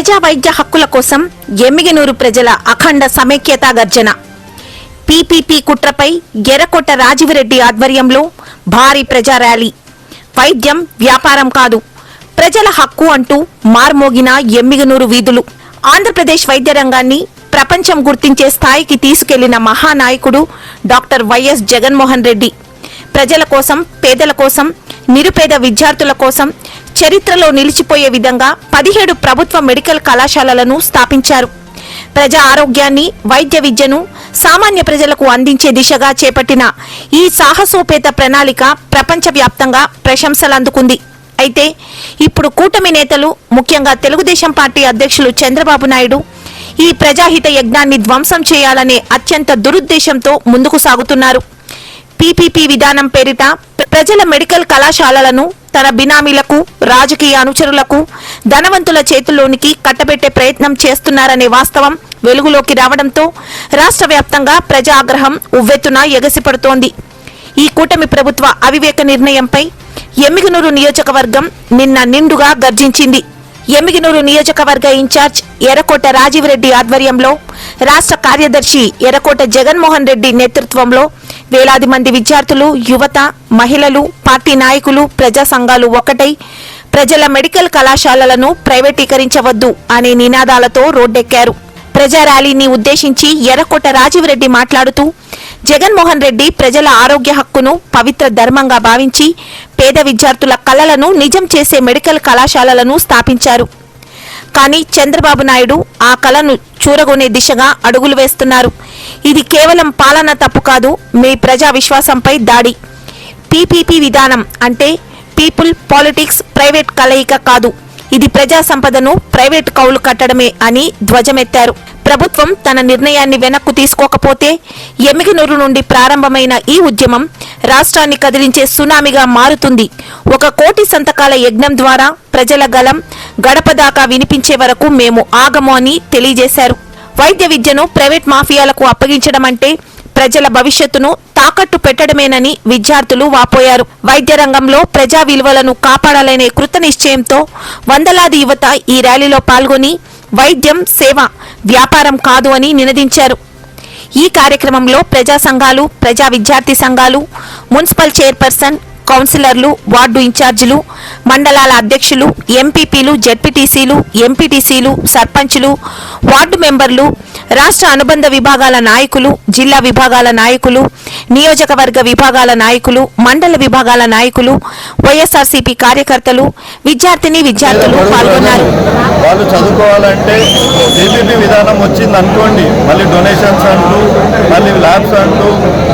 ప్రజా వైద్య హక్కుల కోసం ఎమ్మిగనూరు ప్రజల అఖండ సమైక్యతా గర్జన. పీపీపీ కుట్రపై ఎర్రకొట్ట రాజీవిరెడ్డి ఆధ్వర్యంలో భారీ ప్రజా ర్యాలీ. వైద్యం వ్యాపారం కాదు ప్రజల హక్కు అంటూ మార్మోగిన ఎమ్మిగనూరు వీధులు. ఆంధ్రప్రదేశ్ వైద్య రంగాన్ని ప్రపంచం గుర్తించే స్థాయికి తీసుకెళ్ళిన మహానాయకుడు డాక్టర్ వైఎస్ జగన్మోహన్ రెడ్డి. ప్రజల కోసం పేదల కోసం నిరుపేద విద్యార్థుల కోసం చరిత్రలో నిలిచిపోయే విధంగా పదిహేడు ప్రభుత్వ మెడికల్ కళాశాలలను స్థాపించారు. ప్రజా ఆరోగ్యాన్ని వైద్య విద్యను సామాన్య ప్రజలకు అందించే దిశగా చేపట్టిన ఈ సాహసోపేత ప్రణాళిక ప్రపంచవ్యాప్తంగా ప్రశంసలు అందుకుంది అయితే ఇప్పుడు కూటమి నేతలు ముఖ్యంగా తెలుగుదేశం పార్టీ అధ్యక్షులు చంద్రబాబు నాయుడు ఈ ప్రజాహిత యజ్ఞాన్ని ధ్వంసం చేయాలనే అత్యంత దురుద్దేశంతో ముందుకు సాగుతున్నారు. పీపీపీ విధానం పేరిట ప్రజల మెడికల్ కళాశాలలను తన బినామీలకు రాజకీయ అనుచరులకు ధనవంతుల చేతుల్లోనికి కట్టబెట్టే ప్రయత్నం చేస్తున్నారనే వాస్తవం వెలుగులోకి రావడంతో రాష్ట్ర వ్యాప్తంగా ప్రజాగ్రహం ఉవ్వెత్తున ఎగసిపడుతోంది. ఈ కూటమి ప్రభుత్వ అవివేక నిర్ణయంపై ఎమ్మిగనూరు నియోజకవర్గం నిన్న నిండుగా గర్జించింది. ఎమ్మిగనూరు నియోజకవర్గ ఇన్ఛార్జ్ ఎర్రకోట రాజీవరెడ్డి ఆధ్వర్యంలో రాష్ట్ర కార్యదర్శి ఎర్రకోట జగన్మోహన్ రెడ్డి నేతృత్వంలో వేలాది మంది విద్యార్థులు యువత మహిళలు పార్టీ నాయకులు ప్రజా సంఘాలు ఒకటై ప్రజల మెడికల్ కళాశాలలను ప్రైవేటీకరించవద్దు అనే నినాదాలతో రోడ్డెక్కారు. ప్రజా ర్యాలీని ఉద్దేశించి ఎర్రకోట రాజీవరెడ్డి మాట్లాడుతూ జగన్మోహన్ రెడ్డి ప్రజల ఆరోగ్య హక్కును పవిత్ర ధర్మంగా భావించి పేద విద్యార్థుల కలలను నిజం చేసే మెడికల్ కళాశాలలను స్థాపించారు. కానీ చంద్రబాబు నాయుడు ఆ కలను చూరగొనే దిశగా అడుగులు వేస్తున్నారు. ఇది కేవలం పాలన తప్పు కాదు మీ ప్రజా విశ్వాసంపై దాడి. పీపీపీ విధానం అంటే పీపుల్ పాలిటిక్స్ ప్రైవేట్ కలయిక కాదు. ఇది ప్రజా సంపదను ప్రైవేట్ కౌలు కట్టడమే అని ధ్వజమెత్తారు. ప్రభుత్వం తన నిర్ణయాన్ని వెనక్కు తీసుకోకపోతే ఎమ్మిగనూరు నుండి ప్రారంభమైన ఈ ఉద్యమం రాష్ట్రాన్ని కదిలించే సునామీగా మారుతుంది. ఒక కోటి సంతకాల యజ్ఞం ద్వారా ప్రజల గలం గడప దాకా వినిపించే వరకు మేము ఆగము అని తెలియజేశారు. వైద్య విద్యను ప్రైవేట్ మాఫియాలకు అప్పగించడం అంటే ప్రజల భవిష్యత్తును తాకట్టు పెట్టడమేనని విద్యార్థులు వాపోయారు. వైద్య రంగంలో ప్రజా విలువలను కాపాడాలనే కృత నిశ్చయంతో వందలాది యువత ఈ ర్యాలీలో పాల్గొని వైద్యం సేవ వ్యాపారం కాదు అని నినదించారు. ఈ కార్యక్రమంలో ప్రజా సంఘాలు ప్రజా విద్యార్థి సంఘాలు మున్సిపల్ చైర్పర్సన్ కౌన్సిలర్లు వార్డు ఇన్ఛార్జీలు మండలాల అధ్యక్షులు ఎంపీపీలు జెడ్పీటీసీలు ఎంపీటీసీలు సర్పంచులు వార్డు మెంబర్లు రాష్ట్ర అనుబంధ విభాగాల నాయకులు జిల్లా విభాగాల నాయకులు నియోజకవర్గ విభాగాల నాయకులు మండల విభాగాల నాయకులు వైఎస్ఆర్సీపీ కార్యకర్తలు విద్యార్థిని విద్యార్థులు పాల్గొన్నారు. వాళ్ళు చదువుకోవాలంటే ఏబీపీ విధానం వచ్చింది అనుకోండి. మళ్ళీ డొనేషన్స్ అంటూ మళ్ళీ ల్యాబ్స్ అంటూ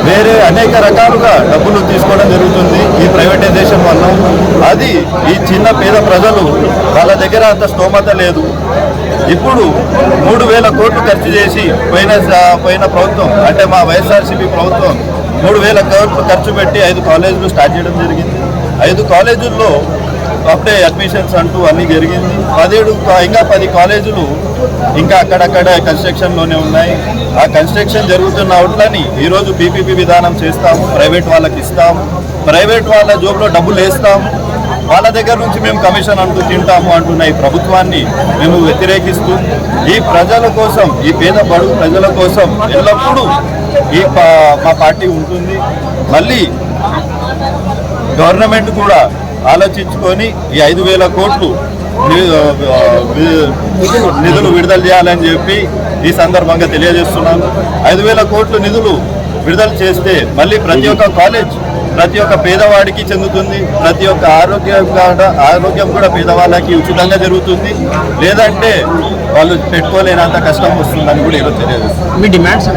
వేరే అనేక రకాలుగా డబ్బులు తీసుకోవడం జరుగుతుంది ఈ ప్రైవేటైజేషన్ వల్ల. అది ఈ చిన్న పేద ప్రజలు వాళ్ళ దగ్గర అంత స్తోమత లేదు. ఇప్పుడు మూడు వేల కోట్లు ఖర్చు చేసి పోయిన పోయిన ప్రభుత్వం అంటే మా వైఎస్ఆర్సీపీ ప్రభుత్వం మూడు వేల కోట్లు ఖర్చు పెట్టి ఐదు కాలేజీలు స్టార్ట్ చేయడం జరిగింది. ఐదు కాలేజీల్లో అప్పుడే అడ్మిషన్స్ అంటూ అన్నీ జరిగింది. పదిహేడు ఇంకా పది కాలేజీలు ఇంకా అక్కడక్కడ కన్స్ట్రక్షన్లోనే ఉన్నాయి. ఆ కన్స్ట్రక్షన్ జరుగుతున్న అవుట్లని ఈరోజు పీపీపీ విధానం చేస్తాము ప్రైవేట్ వాళ్ళకి ఇస్తాము. ప్రైవేట్ వాళ్ళ జోబులో డబ్బులు వేస్తాము. వాళ్ళ దగ్గర నుంచి మేము కమిషన్ అంటూ తింటాము అంటున్న ఈ ప్రభుత్వాన్ని మేము వ్యతిరేకిస్తూ ఈ ప్రజల కోసం ఈ పేద బడుగు ప్రజల కోసం ఎల్లప్పుడూ ఈ మా పార్టీ ఉంటుంది. మళ్ళీ గవర్నమెంట్ కూడా ఆలోచించుకొని ఈ ఐదు వేల కోట్లు నిధులు విడుదల చేయాలని చెప్పి ఈ సందర్భంగా తెలియజేస్తున్నాను. ఐదు వేల కోట్లు నిధులు విడుదల చేస్తే మళ్ళీ ప్రతి ఒక్క కాలేజ్ ప్రతి ఒక్క పేదవాడికి చెందుతుంది. ప్రతి ఒక్క ఆరోగ్యం ఆరోగ్యం కూడా పేదవాళ్ళకి ఉచితంగా జరుగుతుంది. లేదంటే వాళ్ళు పెట్టుకోలేనంత కష్టం వస్తుందని కూడా ఈరోజు తెలియజేస్తుంది మీ డిమాండ్స్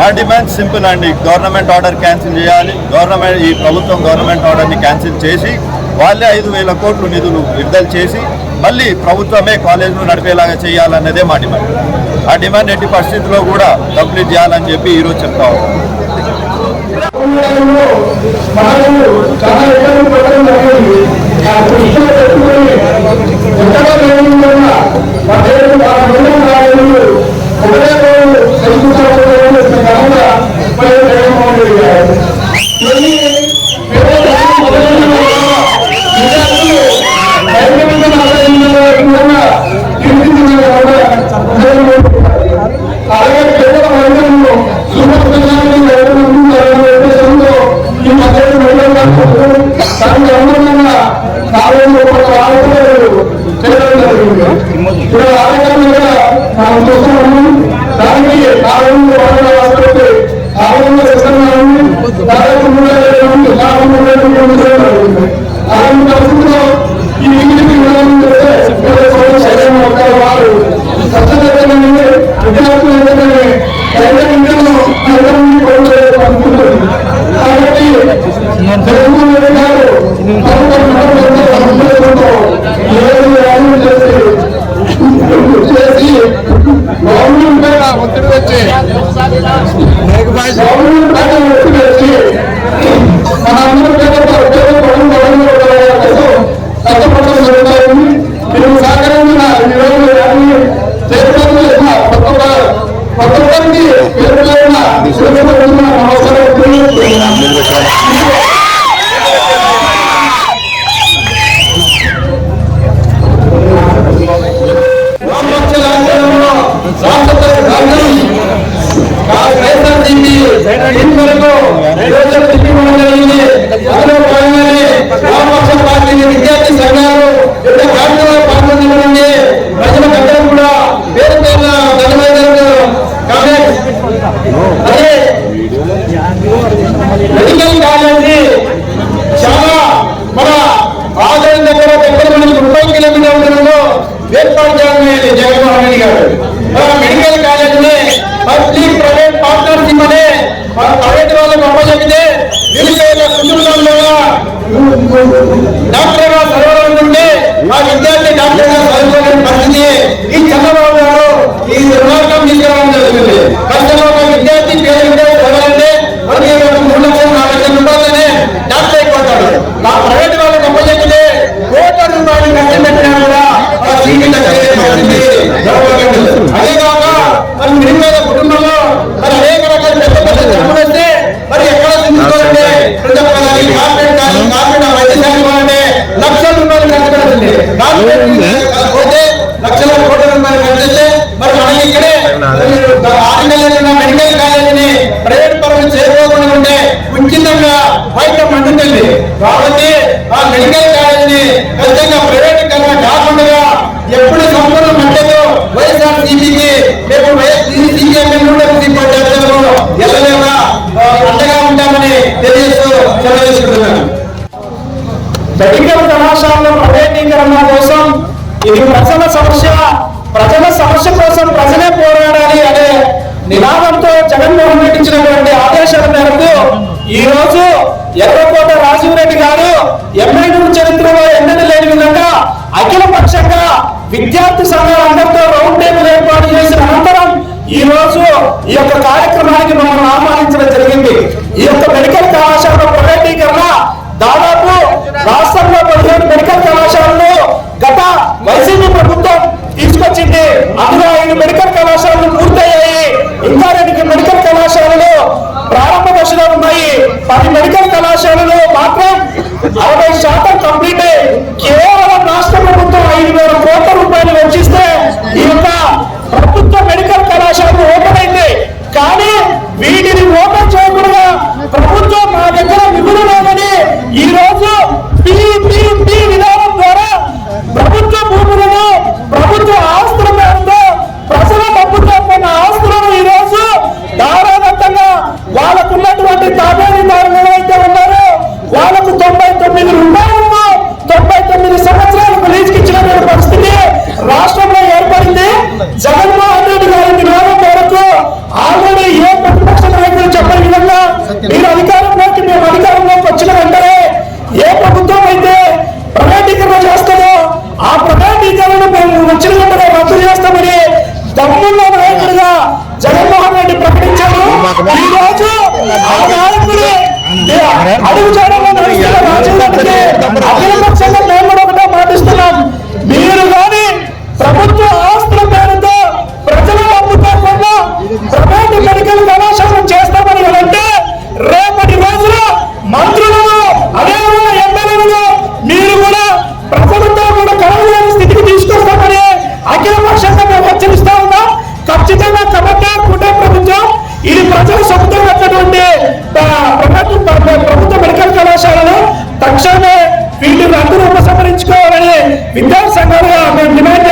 మా డిమాండ్ సింపుల్ అండి. గవర్నమెంట్ ఆర్డర్ క్యాన్సిల్ చేయాలి. గవర్నమెంట్ ఈ ప్రభుత్వం గవర్నమెంట్ ఆర్డర్ని క్యాన్సిల్ చేసి వాళ్ళే ఐదు వేల కోట్లు నిధులు విడుదల చేసి మళ్ళీ ప్రభుత్వమే కాలేజీలు నడిపేలాగా చేయాలన్నదే మా డిమాండ్. ఆ డిమాండ్ ఎట్టి పరిస్థితుల్లో కూడా కంప్లీట్ చేయాలని చెప్పి ఈరోజు చెప్తా ఉన్నాం. చాలా Mas ele não Hay un capítulo రాష్ట్ర రాజ్యం వైఎస్ఆర్సీపీ ఎన్నికలకు ఈరోజు తిప్పివ్వడం జరిగింది అందులో భాగంగానే వామపక్ష పార్టీ విద్యార్థి సంఘాలు వివిధ కార్యక్రమాలు పాల్గొనడం ప్రజల పెద్దలు కూడా పేరు పేరున ధన్యవాదాలు కాంగ్రెస్ అదే మెడికల్ కాలేజీ చాలా మన ఆదరణ దగ్గర దగ్గర మనకి ముప్పై కిలోమీటర్ల దూరంలో ఏర్పాటు చేయాలని జగన్మోహన్ రెడ్డి గారు. మెడికల్ కాలేజీని పబ్లిక్ ప్రైవేట్ పార్ట్నర్షిప్ అనే ప్రైవేట్ వాళ్ళకి అప్పచెప్పితే నిరుపేద కుటుంబంలో డాక్టర్గా చదవాలనుకుంటే ఆ విద్యార్థి డాక్టర్గా చదువుకోలేని పరిస్థితి ఈ చంద్రబాబు గారు ఈ రుణాకం తీసుకురావడం జరుగుతుంది కష్టంలో ఒక విద్యార్థి పేరు విద్యార్థి చదవాలంటే మనకి ఒక మూడు లక్షలు నాలుగు లక్షల రూపాయలనే డాక్టర్ అయిపోతాడు నా ప్రైవేట్ వాళ్ళకి అప్పచెప్పితే కోట్ల రూపాయలు కష్టం పెట్టినా కూడా ఆ సీట్ దక్కేదే పరిస్థితి జరగబోతుంది. అదే కాక మరి నిరుపేద కుటుంబంలో మరి అనేక రకాల పెద్ద పెద్ద జబ్బులు వస్తే మరి ఎక్కడ చిందుకోవాలంటే ప్రజాపదాన్ని కార్పొరేట్ కానీ కార్పొరేట్ వైద్యశాఖ ఇవ్వాలంటే లక్షల రూపాయలు ఖర్చు పెడుతుంది కార్పొరేట్ పోతే లక్షల కోట్ల రూపాయలు ఖర్చు చేస్తే మరి మనకి ఇక్కడే ఆరు నెలల మెడికల్ కాలేజీని ప్రైవేట్ పరులు చేరుకోకుండా ఉంటే ఉచితంగా వైద్యం అందుతుంది కాబట్టి ఆ మెడికల్ కాలేజీని ఖచ్చితంగా ప్రైవేట్ కన్నా కాకుండా ఎప్పుడు సంపూర్ణ మట్టలో వైఎస్ఆర్ సిపికి మేము వైఎస్సీపీ ఎల్లవేళ అండగా ఉంటామని తెలియజేస్తూ తెలియజేసుకుంటున్నాను మెడికల్ కళాశాలలో ప్రైవేటీకరణ కోసం ఇది ప్రజల సమస్య ప్రజల సమస్య కోసం ప్రజలే పోరాడాలి అనే నినాదంతో జగన్మోహన్ రెడ్డి ఇచ్చినటువంటి ఆదేశాల మేరకు ఈ రోజు ఎర్రకోట రాజీవ్ రెడ్డి గారు ఎమ్మెల్యే చరిత్రలో ఎన్నడూ లేని విధంగా అఖిల పక్షంగా విద్యార్థి సంఘాలందరితో రౌండ్ టేబుల్ ఏర్పాటు చేసిన అనంతరం ఈ రోజు ఈ యొక్క కార్యక్రమానికి మనం ఆహ్వానించడం జరిగింది. ఈ యొక్క మెడికల్ కళాశాల ప్రైవేటీకరణ దాదాపు రాష్ట్రంలో పదిహేను మెడికల్ కళాశాలలు గత వైసీపీ ప్రభుత్వం తీసుకొచ్చింది అందులో ఐదు మెడికల్ కళాశాలలు పూర్తయ్యాయి ఇంకా రెండు మెడికల్ కళాశాలలు ప్రారంభ దశలో ఉన్నాయి పది మెడికల్ కళాశాలలు మాత్రం అరవై శాతం కంప్లీట్ నాయకుడు అడుగు చేయడంలో రాజీవ్ మేము కూడా ఒకటే మాటిస్తున్నాం. మీరు కానీ ప్రభుత్వ ఆస్తుల పేరుతో ప్రజల కొన్న ప్రైవేట్ మెడికల్ కళాశాలను చేస్తామని అంటే రేపటి రోజున మంత్రులను అదేవిధంగా ఎమ్మెల్యేలను మీరు కూడా ప్రజలతో కూడా కలవలేని స్థితికి తీసుకొస్తామని అఖిల పక్షంగా మేము హెచ్చరిస్తా ఉన్నాం. ఖచ్చితంగా కబడ్డా కుటుంబ ప్రభుత్వం ఇది ప్రజల సొంతం వచ్చినటువంటి ప్రభుత్వ ప్రభుత్వ మెడికల్ కళాశాలలో తక్షణమే వీటిని అందరూ ఉపసంహరించుకోవాలని విద్యార్థి సంఘాలుగా మేము డిమాండ్